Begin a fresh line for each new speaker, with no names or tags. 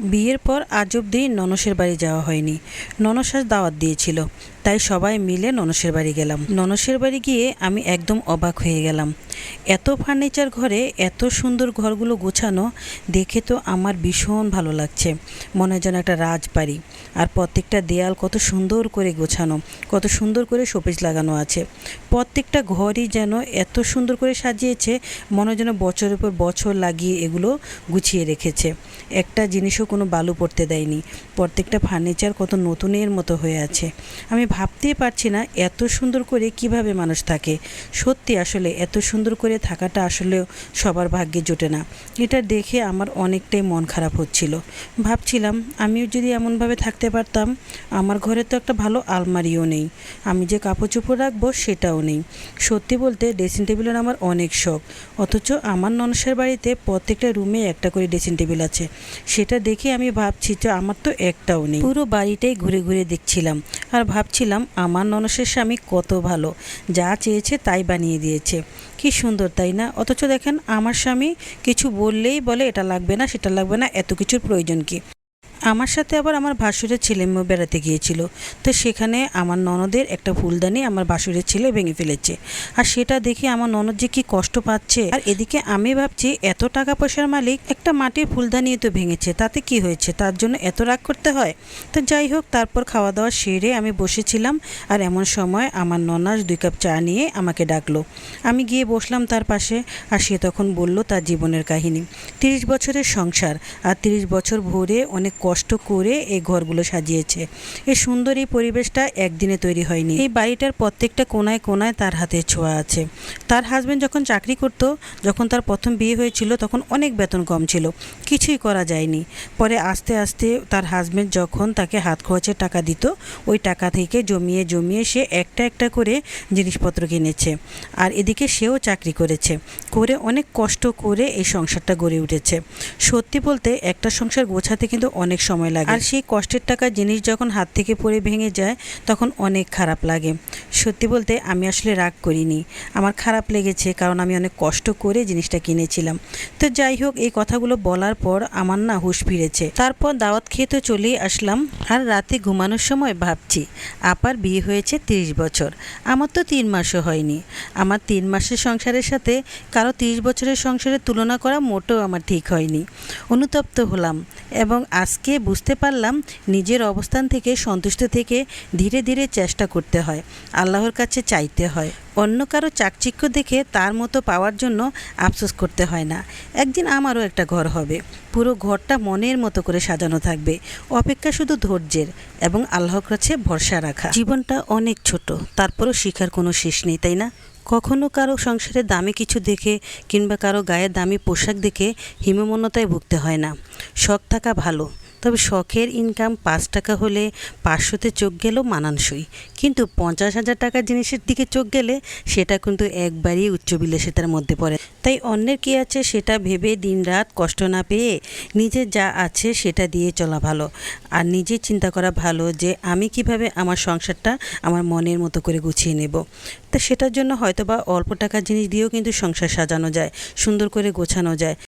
বিয়ের পর আজ অব্দি ননসের বাড়ি যাওয়া হয়নি। ননস আজ দাওয়াত দিয়েছিল। তাই সবাই মিলে ননসের বাড়ি গেলাম। ননসের বাড়ি গিয়ে আমি একদম অবাক হয়ে গেলাম। এত ফার্নিচার ঘরে এত সুন্দর ঘরগুলো গোছানো দেখে তো আমার ভীষণ ভালো লাগছে। মনে হয় যেন একটা রাজবাড়ি। আর প্রত্যেকটা দেয়াল কত সুন্দর করে গোছানো, কত সুন্দর করে শোপিস লাগানো আছে। প্রত্যেকটা ঘরই যেন এত সুন্দর করে সাজিয়েছে, মনে যেন বছরের পর বছর লাগিয়ে এগুলো গুছিয়ে রেখেছে। একটা জিনিসও কোনো বালু পড়তে দেয়নি, প্রত্যেকটা ফার্নিচার কত নতুনের মতো হয়ে আছে। আমি ভাবতেই পারছি না এত সুন্দর করে কীভাবে মানুষ থাকে। সত্যি আসলে এত সুন্দর করে থাকাটা আসলেও সবার ভাগ্যে জোটে না। এটা দেখে আমার অনেকটাই মন খারাপ হচ্ছিল। ভাবছিলাম, আমিও যদি এমনভাবে থাকতে পারতাম। আমার ঘরে তো একটা ভালো আলমারিও নেই। আমি যে কাপড় চোপড় রাখব সেটাও নেই। সত্যি বলতে ড্রেসিং টেবিলের আমার অনেক শখ। অথচ আমার ননসের বাড়িতে প্রত্যেকটা রুমে একটা করে ড্রেসিং টেবিল আছে। সেটা দেখে আমি ভাবছি যে আমার তো একটাও নেই। পুরো বাড়িটাই ঘুরে ঘুরে দেখছিলাম। আর ভাবছিলাম আমার ননসের স্বামী কত ভালো। যা চেয়েছে তাই বানিয়ে দিয়েছে। কি সুন্দর, তাই না? অথচ দেখেন, আমার স্বামী কিছু বললেই বলে, এটা লাগবে না, সেটা লাগবে না, এত কিছুর প্রয়োজন কি? আমার সাথে আবার আমার ভাসুরের ছেলে মেয়ে বেড়াতে গিয়েছিল। তো সেখানে আমার ননদের একটা ফুলদানি আমার ভাসুরের ছেলে ভেঙে ফেলেছে। আর সেটা দেখে আমার ননদ যে কি কষ্ট পাচ্ছে। আর এদিকে আমি ভাবছি, এত টাকা পয়সার মালিক একটা মাটির ফুলদানি তো ভেঙেছে, তাতে কি হয়েছে? তার জন্য এত রাগ করতে হয়? তো যাই হোক, তারপর খাওয়া দাওয়া সেরে আমি বসেছিলাম। আর এমন সময় আমার ননাস দুই কাপ চা নিয়ে আমাকে ডাকলো। আমি গিয়ে বসলাম তার পাশে। আর সে তখন বলল, তার জীবনের কাহিনী। তিরিশ বছরের সংসার। আর তিরিশ বছর ভরে অনেক কষ্ট করে এই ঘরগুলো সাজিয়েছে। এই সুন্দর এই পরিবেশটা একদিনে তৈরি হয়নি। এই বাড়িটার প্রত্যেকটা কোনায় কোনায় তার হাতের ছোঁয়া আছে। তার হাজবেন্ড যখন চাকরি করতো, যখন তার প্রথম বিয়ে হয়েছিল, তখন অনেক বেতন কম ছিল। কিছুই করা যায়নি। পরে আস্তে আস্তে তার হাজবেন্ড যখন তাকে হাত খরচের টাকা দিত, ওই টাকা থেকে জমিয়ে জমিয়ে সে একটা একটা করে জিনিসপত্র কিনেছে। আর এদিকে সেও চাকরি করেছে। করে অনেক কষ্ট করে এই সংসারটা গড়ে উঠেছে। সত্যি বলতে একটা সংসার গোছাতে কিন্তু অনেক সময় লাগে। আর সেই কষ্টের টাকা জিনিস যখন হাত থেকে পড়ে ভেঙে যায়, তখন অনেক খারাপ লাগে। সত্যি বলতে আমি আসলে রাগ করিনি। আমার খারাপ লেগেছে কারণ আমি অনেক কষ্ট করে জিনিসটা কিনেছিলাম। তো যাই হোক, এই কথাগুলো বলার পর আমার না হুশ ফিরেছে। তারপর দাওয়াত খেয়ে তো চলেই আসলাম। আর রাতে ঘুমানোর সময় ভাবছি, আপার বিয়ে হয়েছে তিরিশ বছর। আমার তো তিন মাসও হয়নি। আমার তিন মাসের সংসারের সাথে কারও তিরিশ বছরের সংসারের তুলনা করা মোটেও আমার ঠিক হয়নি। অনুতপ্ত হলাম এবং আজকে বুঝতে পারলাম নিজের অবস্থান থেকে, সন্তুষ্ট থেকে ধীরে ধীরে চেষ্টা করতে হয়, আল্লাহর কাছে চাইতে হয়। অন্য কারও চাকচিক্য দেখে তার মতো পাওয়ার জন্য আফসোস করতে হয় না। একদিন আমারও একটা ঘর হবে। পুরো ঘরটা মনের মতো করে সাজানো থাকবে। অপেক্ষা শুধু ধৈর্যের এবং আল্লাহর কাছে ভরসা রাখা। জীবনটা অনেক ছোট, তারপরও শিখার কোনো শেষ নেই, তাই না? কখনো কারও সংসারে দামি কিছু দেখে কিংবা কারও গায়ে দামি পোশাক দেখে হিমমন্যতায় ভুগতে হয় না। শখ থাকা ভালো তবে শখের ইনকাম পাঁচ টাকা হলে পাঁচশোতে চোখ গেলেও মানানসই। কিন্তু পঞ্চাশ হাজার টাকার জিনিসের দিকে চোখ গেলে সেটা কিন্তু একবারই উচ্চ বিলাসিতার মধ্যে পড়ে। তাই অন্যের কী আছে সেটা ভেবে দিনরাত কষ্ট না পেয়ে নিজের যা আছে সেটা দিয়ে চলা ভালো। আর নিজে চিন্তা করা ভালো যে আমি কীভাবে আমার সংসারটা আমার মনের মতো করে গুছিয়ে নেব। তা সেটার জন্য হয়তো বা অল্প টাকার জিনিস দিয়েও কিন্তু সংসার সাজানো যায়, সুন্দর করে গোছানো যায়।